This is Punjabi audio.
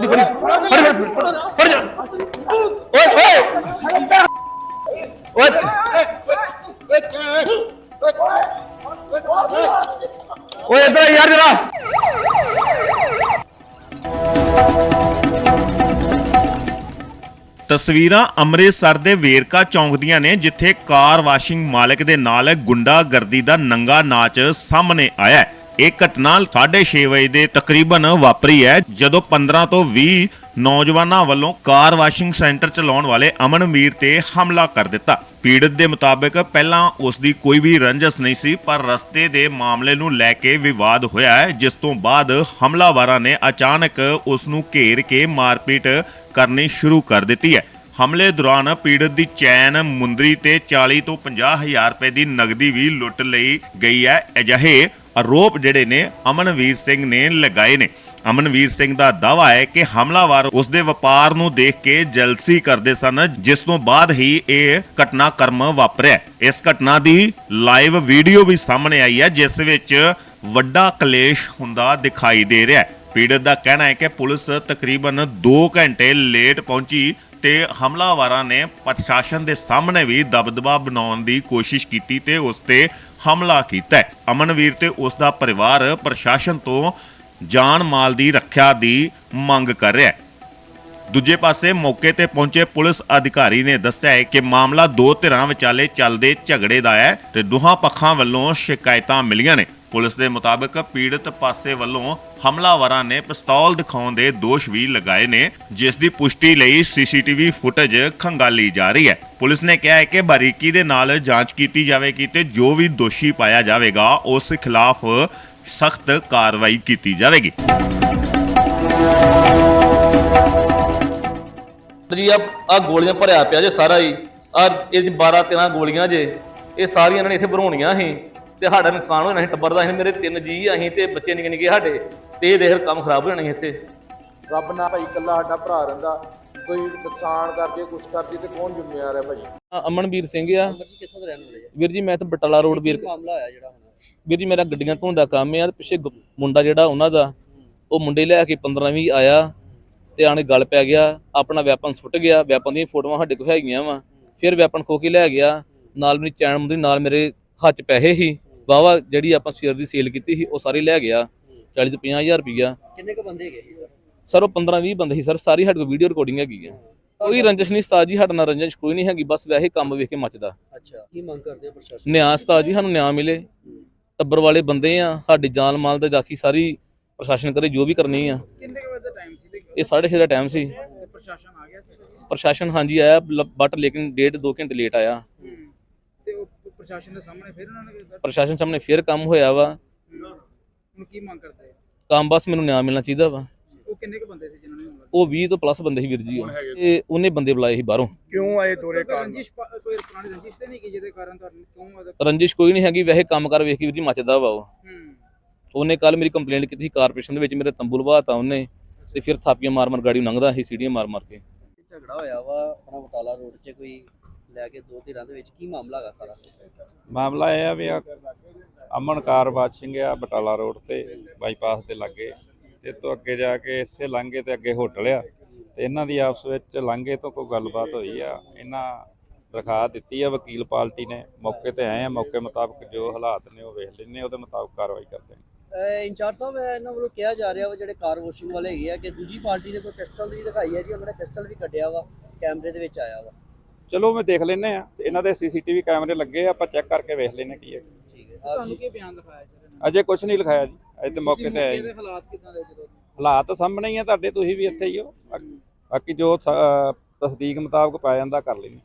ਫੜੀ ਫੜੀ। ਫੜੀ ਫੜੀ ਫੜੀ। ਜਾ। ਓਏ ਓਏ। ਓਏ। ਓਏ, ਇੱਧਰ ਆ ਯਾਰ ਜਰਾ। ਤਸਵੀਰਾਂ ਅੰਮ੍ਰਿਤਸਰ ਦੇ ਵੇਰਕਾ ਚੌਂਕ ਦੀਆਂ ਨੇ, ਜਿੱਥੇ ਕਾਰ ਵਾਸ਼ਿੰਗ ਮਾਲਕ ਦੇ ਨਾਲ ਗੁੰਡਾਗਰਦੀ ਦਾ ਨੰਗਾ ਨਾਚ ਸਾਹਮਣੇ ਆਇਆ ਇਹ ਘਟਨਾ 6:30 ਵਜੇ ਦੇ ਤਕਰੀਬਨ ਵਾਪਰੀ ਹੈ, ਜਦੋਂ 15 ਤੋਂ 20 ਨੌਜਵਾਨਾਂ ਵੱਲੋਂ ਕਾਰ ਵਾਸ਼ਿੰਗ ਸੈਂਟਰ ਚਲਾਉਣ ਵਾਲੇ ਅਮਨਵੀਰ ਤੇ ਹਮਲਾ ਕਰ ਦਿੱਤਾ। ਪੀੜਤ ਦੇ ਮੁਤਾਬਕ ਪਹਿਲਾਂ ਉਸ ਦੀ ਕੋਈ ਵੀ ਰੰਜਸ ਨਹੀਂ ਸੀ, ਪਰ ਰਸਤੇ ਦੇ ਮਾਮਲੇ ਨੂੰ ਲੈ ਕੇ ਵਿਵਾਦ ਹੋਇਆ ਹੈ, ਜਿਸ ਤੋਂ ਬਾਅਦ ਹਮਲਾਵਰਾਂ ਨੇ ਅਚਾਨਕ ਉਸ ਨੂੰ ਘੇਰ ਕੇ ਮਾਰਪੀਟ ਕਰਨੀ ਸ਼ੁਰੂ ਕਰ ਦਿੱਤੀ ਹੈ। ਹਮਲੇ ਦੌਰਾਨ ਪੀੜਤ ਦੀ ਚੈਨ, ਮੁੰਦਰੀ ਤੇ 40 ਤੋਂ 50 ਹਜ਼ਾਰ ਰੁਪਏ ਦੀ ਨਗਦੀ ਵੀ ਲੁੱਟ ਲਈ ਗਈ ਹੈ। ਅਜਿਹੇ ਆਰੋਪ ਜਿਹੜੇ ਨੇ ਅਮਨਵੀਰ ਸਿੰਘ ਨੇ ਲਗਾਏ ਨੇ। ਅਮਨਵੀਰ ਸਿੰਘ ਦਾ ਦਾਵਾ ਹੈ ਕਿ ਹਮਲਾਵਰ ਉਸ ਦੇ ਵਪਾਰ ਨੂੰ ਦੇਖ ਕੇ ਜਲਸੀ ਕਰਦੇ ਸਨ, ਜਿਸ ਤੋਂ ਬਾਅਦ ਹੀ ਇਹ ਘਟਨਾਕ੍ਰਮ ਵਾਪਰਿਆ। ਇਸ ਘਟਨਾ ਦੀ ਲਾਈਵ ਵੀਡੀਓ ਵੀ ਸਾਹਮਣੇ ਆਈ ਹੈ, ਜਿਸ ਵਿੱਚ ਵੱਡਾ ਕਲੇਸ਼ ਹੁੰਦਾ ਦਿਖਾਈ ਦੇ ਰਿਹਾ ਹੈ। ਪੀੜਤ ਦਾ ਕਹਿਣਾ ਹੈ ਕਿ ਪੁਲਿਸ ਤਕਰੀਬਨ 2 ਘੰਟੇ ਲੇਟ ਪਹੁੰਚੀ ਤੇ ਹਮਲਾਵਰਾਂ ਨੇ ਪ੍ਰਸ਼ਾਸਨ ਦੇ ਸਾਹਮਣੇ ਵੀ ਦਬਦਬਾ ਬਣਾਉਣ ਦੀ ਕੋਸ਼ਿਸ਼ ਕੀਤੀ ਤੇ ਉਸ ਤੇ ਹਮਲਾ ਕੀਤਾ ਅਮਨਵੀਰ ਤੇ ਉਸ ਦਾ ਪਰਿਵਾਰ ਪ੍ਰਸ਼ਾਸਨ ਤੋਂ ਜਾਨ ਮਾਲ ਦੀ ਰੱਖਿਆ ਦੀ ਮੰਗ ਕਰ ਰਿਹਾ ਹੈ। ਦੂਜੇ ਪਾਸੇ ਮੌਕੇ ਤੇ ਪਹੁੰਚੇ ਪੁਲਿਸ ਅਧਿਕਾਰੀ ਨੇ ਦੱਸਿਆ ਹੈ ਕਿ ਮਾਮਲਾ ਦੋ ਧਿਰਾਂ ਵਿਚਾਲੇ ਚੱਲਦੇ ਝਗੜੇ ਦਾ ਹੈ ਤੇ ਦੋਹਾਂ ਪੱਖਾਂ ਵੱਲੋਂ ਸ਼ਿਕਾਇਤਾਂ ਮਿਲੀਆਂ ਨੇ। ਪੁਲਿਸ ਦੇ ਮੁਤਾਬਕ ਪੀੜਤ ਪਾਸੇ ਵੱਲੋਂ ਹਮਲਾਵਰਾਂ ਨੇ ਪਿਸਤੌਲ ਦਿਖਾਉਣ ਦੇ ਦੋਸ਼ ਵੀ ਲਗਾਏ ਨੇ, ਜਿਸ ਦੀ ਪੁਸ਼ਟੀ ਲਈ ਸੀਸੀਟੀਵੀ ਫੁਟੇਜ ਖੰਗਾਲੀ ਜਾ ਰਹੀ ਹੈ। ਪੁਲਿਸ ਨੇ ਕਿਹਾ ਹੈ ਕਿ ਬਾਰੀਕੀ ਦੇ ਨਾਲ ਜਾਂਚ ਕੀਤੀ ਜਾਵੇਗੀ ਤੇ ਜੋ ਵੀ ਦੋਸ਼ੀ ਪਾਇਆ ਜਾਵੇਗਾ, ਉਸ ਖਿਲਾਫ ਸਖਤ ਕਾਰਵਾਈ ਕੀਤੀ ਜਾਵੇਗੀ। ਜੀ ਆ ਆ ਗੋਲੀਆਂ ਭਰਿਆ ਪਿਆ ਜੇ ਸਾਰਾ ਹੀ। ਆ ਇਹ 12 13 ਗੋਲੀਆਂ ਜੇ, ਇਹ ਸਾਰੀਆਂ ਇਹਨਾਂ ਨੇ ਇੱਥੇ ਭਰਾਉਣੀਆਂ ਸੀ। ਤੇ ਸਾਡਾ ਨੁਕਸਾਨ ਹੋਣਾ ਸੀ ਟੱਬਰ ਦਾ ਅਸੀਂ ਮੇਰੇ ਤਿੰਨ ਜੀ ਅਸੀਂ ਤੇ ਬੱਚੇ ਨਿੱਕੇ ਨਿੱਕੇ ਸਾਡੇ ਤੇ ਇਹ ਦੇਖ ਕੰਮ ਖਰਾਬ ਹੋ ਜਾਣਾ ਸੀ ਇੱਥੇ। ਰੱਬ ਨਾ ਭਾਈ ਇਕੱਲਾ ਸਾਡਾ ਭਰਾ ਰਹਿੰਦਾ ਕੋਈ ਨੁਕਸਾਨ ਕਰਕੇ ਕੁਛ ਕਰਦੀ ਤੇ ਕੌਣ ਜ਼ਿੰਮੇਵਾਰ ਹੈ ਭਾਈ? ਆ ਅਮਨਵੀਰ ਸਿੰਘ ਆ। ਜੀ ਕਿੱਥੋਂ ਦੇ ਰਹਿਣ ਵਾਲੇ ਆ? ਵੀਰ ਜੀ ਮੈਂ ਤਾਂ ਬਟਾਲਾ ਰੋਡ ਵੀਰ ਕੀ ਮਾਮਲਾ ਹੋਇਆ ਜਿਹੜਾ ਹੁਣ? ਵੀਰ ਜੀ ਮੇਰਾ ਗੱਡੀਆਂ ਧੋਣ ਦਾ ਕੰਮ ਆ ਤੇ ਪਿੱਛੇ ਗ- ਮੁੰਡਾ ਜਿਹੜਾ ਉਹਨਾਂ ਦਾ ਉਹ ਮੁੰਡੇ ਲੈ ਕੇ 15 20 ਆਇਆ ਤੇ ਆਣੇ ਗੱਲ ਪੈ ਗਿਆ ਆਪਣਾ ਵੈਪਨ ਸੁੱਟ ਗਿਆ ਵੈਪਨ ਦੀਆਂ ਫੋਟੋਆਂ ਸਾਡੇ ਕੋਲ ਹੈਗੀਆਂ ਵਾ ਫਿਰ ਵੈਪਨ ਖੋ ਕੇ ਲੈ ਗਿਆ ਨਾਲ ਮੇਰੀ ਚੈਨ ਮੁੰਦਰੀ ਨਾਲ ਮੇਰੇ ਹੱਥ 'ਚ ਪੈਸੇ ਸੀ ਵਾਵਾ ਜਿਹੜੀ ਆਪਾਂ ਸ਼ੇਅਰ ਦੀ ਸੇਲ ਕੀਤੀ ਸੀ ਉਹ ਸਾਰੀ ਲੈ ਗਿਆ 40 ਤੋਂ 50000 ਰੁਪਈਆ। ਕਿੰਨੇ ਕ ਬੰਦੇ ਸੀ ਸਰ? ਸਰ ਉਹ 15 20 ਬੰਦੇ ਸੀ ਸਰ ਸਾਰੀ ਸਾਡੇ ਕੋਲ ਵੀਡੀਓ ਰਿਕਾਰਡਿੰਗ ਹੈਗੀ ਆ। ਕੋਈ ਰੰਜਿਸ਼ ਨਹੀਂ ਸਤਾਜ ਜੀ ਸਾਡਾ ਨਾਲ ਰੰਜਿਸ਼ ਕੋਈ ਨਹੀਂ ਹੈਗੀ ਬਸ ਵੈਸੇ ਕੰਮ ਵੇਖ ਕੇ ਮੱਚਦਾ। ਅੱਛਾ ਕੀ ਮੰਗ ਕਰਦੇ ਆ ਪ੍ਰਸ਼ਾਸਨ ਨਿਆਂ ਸਤਾਜ ਜੀ ਸਾਨੂੰ ਨਿਆਂ ਮਿਲੇ। ਟੱਬਰ ਵਾਲੇ ਬੰਦੇ ਆ ਸਾਡੀ ਜਾਨ ਮਾਲ ਤੇ ਰਾਖੀ ਸਾਰੀ ਪ੍ਰਸ਼ਾਸਨ ਕਰੇ ਜੋ ਵੀ ਕਰਨੀ ਆ। ਕਿੰਨੇ ਕੁ ਵਜੇ ਦਾ ਟਾਈਮ ਸੀ ਤੇ ਇਹ 6:30 ਦਾ ਟਾਈਮ ਸੀ। ਪ੍ਰਸ਼ਾਸਨ ਆ ਗਿਆ ਸੀ? ਪ੍ਰਸ਼ਾਸਨ ਹਾਂਜੀ ਆਇਆ ਬਟ ਲੇਕਿਨ ਡੇਢ 2 ਘੰਟੇ ਲੇਟ ਆਇਆ। ਪ੍ਰਸ਼ਾਸਨ ਦੇ ਸਾਹਮਣੇ ਫਿਰ ਉਹਨਾਂ ਨੇ ਕੀਤਾ। ਪ੍ਰਸ਼ਾਸਨ ਸਾਹਮਣੇ ਫੇਰ ਕੰਮ ਹੋਇਆ ਵਾ। ਹੂੰ। ਹੁਣ ਕੀ ਮੰਗ ਕਰਦੇ ਆ? ਕੰਮ ਬਸ ਮੈਨੂੰ ਨਿਆਂ ਮਿਲਣਾ ਚਾਹੀਦਾ ਵਾ। ਉਹ ਕਿੰਨੇ ਕੁ ਬੰਦੇ ਸੀ ਜਿਨ੍ਹਾਂ ਨੇ ਉਹ 20 ਤੋਂ ਪਲੱਸ ਬੰਦੇ ਸੀ ਵੀਰ ਜੀ। ਉਹ। ਤੇ ਉਹਨੇ ਬੰਦੇ ਬੁਲਾਏ ਸੀ ਬਾਹਰੋਂ। ਕਿਉਂ ਆਏ ਦੋਰੇ ਕੋਈ ਰੰਜਿਸ਼ ਪਾ- ਕੋਈ ਪੁਰਾਣੀ ਰੰਜਿਸ਼ ਤੇ ਨਹੀਂ ਕਿ ਜਿਹਦੇ ਕਾਰਨ ਤੁਹਾਨੂੰ ਕਿਉਂ ਉਹਦਾ ਰੰਜਿਸ਼ ਕੋਈ ਨਹੀਂ ਹੈਗੀ। ਵੈਸੇ ਕੰਮ ਕਰ ਵੇਖ ਕੇ ਵੀਰ ਜੀ ਮੱਚਦਾ ਵਾ ਉਹ। ਹੂੰ। ਉਹਨੇ ਕੱਲ ਮੇਰੀ ਕੰਪਲੇਂਟ ਕੀਤੀ ਸੀ ਕਾਰਪੋਰੇਸ਼ਨ ਦੇ ਵਿੱਚ। ਮੇਰੇ ਤੰਬੂ ਲਵਾਤਾ ਉਹਨੇ ਤੇ ਫਿਰ ਥਾਪੀਆਂ ਮਾਰ ਮਾਰ ਗਾੜੀ ਨੂੰ ਲੰਘਦਾ ਸੀ ਸੀੜੀਆਂ ਮਾਰ ਮਾਰ ਕੇ। ਝਗੜਾ ਹੋਇਆ ਵਾ। ਆਪਣਾ ਬਟਾਲਾ ਰੋਡ 'ਚ ਕੋਈ ਲੈ ਕੇ ਦੋ ਧਿਰਾਂ ਦੇ ਵਿੱਚ ਕੀ ਮਾਮਲਾ ਹੈਗਾ ਸਾਰਾ? ਮਾਮਲਾ ਇਹ ਆ ਵੀ ਆ ਅਮਨ ਕਾਰ ਵਾਸ਼ਿੰਗ ਆ ਬਟਾਲਾ ਰੋਡ ਤੇ ਬਾਈਪਾਸ ਦੇ ਲਾਗੇ ਤੇ ਤੋਂ ਅੱਗੇ ਜਾ ਕੇ ਇਸੇ ਲਾਂਘੇ ਤੇ ਅੱਗੇ ਹੋਟਲ ਆ ਤੇ ਇਹਨਾਂ ਦੀ ਆਪਸ ਵਿੱਚ ਲਾਂਘੇ ਤੋਂ ਕੋਈ ਗੱਲਬਾਤ ਹੋਈ ਆ ਇਹਨਾਂ ਰਖਾ ਦਿੱਤੀ ਆ ਵਕੀਲ ਪਾਰਟੀ ਨੇ ਮੌਕੇ ਤੇ ਆਏ ਆ ਮੌਕੇ ਮੁਤਾਬਕ ਜੋ ਹਾਲਾਤ ਨੇ ਉਹ ਵੇਖ ਲੈਣੇ ਉਹਦੇ ਮੁਤਾਬਕ ਕਾਰਵਾਈ ਕਰਦੇ ਨੇ ਇੰਚਾਰਜ ਸਾਹਿਬ ਇਹ ਇਹਨਾਂ ਵੱਲੋਂ ਕਿਹਾ ਜਾ ਰਿਹਾ ਵਾ ਜਿਹੜੇ ਕਾਰ ਵਾਸ਼ਿੰਗ ਵਾਲੇ ਹੈਗੇ ਆ ਕਿ ਦੂਜੀ ਪਾਰਟੀ ਨੇ ਕੋਈ ਪਿਸਟਲ ਵੀ ਦਿਖਾਈ ਹੈ ਜੀ ਉਹਨਾਂ ਨੇ ਪਿਸਟਲ ਵੀ ਕੱਢਿਆ ਵਾ ਕੈਮਰੇ ਦੇ ਵਿੱਚ ਆਇਆ ਵਾ। ਚਲੋ ਮੈਂ ਦੇਖ ਲੈਨੇ ਆ ਇਹਨਾਂ ਦੇ ਸੀਸੀਟੀਵੀ ਕੈਮਰੇ ਲੱਗੇ ਆ ਆਪਾਂ ਚੈੱਕ ਕਰਕੇ ਵੇਖ ਲੈਨੇ ਕੀ ਹੈ। ਠੀਕ ਹੈ। ਤੁਹਾਨੂੰ ਕੀ ਬਿਆਨ ਸਰ ਇਹਨਾਂ ਅਜੇ ਕੁਝ ਨਹੀਂ ਲਿਖਾਇਆ ਜੀ। ਅਜੇ ਤੇ? ਮੌਕੇ ਤੇ ਆਏ ਹਾਲਾਤ ਕਿਦਾਂ ਦੇ ਜਦੋਂ ਹਾਲਾਤ ਸਾਹਮਣੇ ਹੀ ਆ ਤੁਹਾਡੇ ਤੁਸੀਂ ਵੀ ਇੱਥੇ ਹੀ ਹੋ। ਬਾਕੀ- ਜੋ ਤਸਦੀਕ ਮੁਤਾਬਕ ਪਾਇਆ ਜਾਂਦਾ ਕਰ ਲੈਣੀ